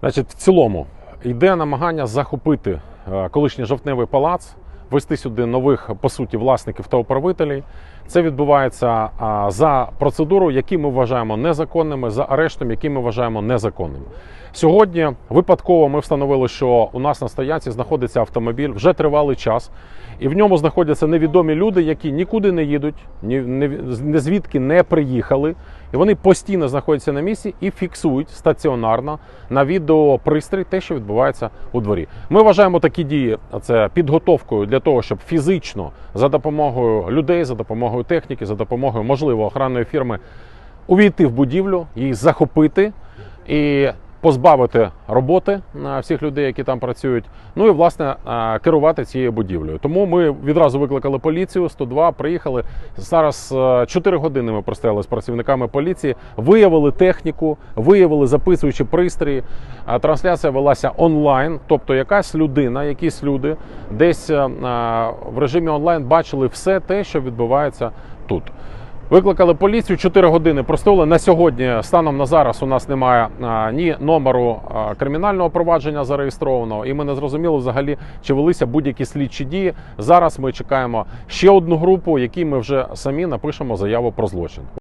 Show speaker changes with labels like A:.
A: Значить, в цілому йде намагання захопити е, колишній жовтневий палац, вести сюди нових по суті власників та управителей. Це відбувається за процедуру, які ми вважаємо незаконними, за арештом, які ми вважаємо незаконним. Сьогодні випадково ми встановили, що у нас на стоянці знаходиться автомобіль вже тривалий час, і в ньому знаходяться невідомі люди, які нікуди не їдуть, ні, ні звідки не приїхали. І вони постійно знаходяться на місці і фіксують стаціонарно на відеопристрій те, що відбувається у дворі. Ми вважаємо такі дії це підготовкою для того, щоб фізично за допомогою людей, за допомогою техніки, за допомогою можливо охранної фірми увійти в будівлю, її захопити. І позбавити роботи а, всіх людей, які там працюють. Ну і власне керувати цією будівлею. Тому ми відразу викликали поліцію 102, приїхали. Зараз 4 години ми простояли з працівниками поліції, виявили техніку, виявили записуючі пристрої. Трансляція велася онлайн, тобто якась людина, якісь люди десь в режимі онлайн бачили все те, що відбувається тут. Викликали поліцію 4 години простоли. На сьогодні, станом на зараз, у нас немає а, ні номеру а, кримінального провадження зареєстрованого, і ми не зрозуміли взагалі, чи велися будь-які слідчі дії. Зараз ми чекаємо ще одну групу, якій ми вже самі напишемо заяву про злочин.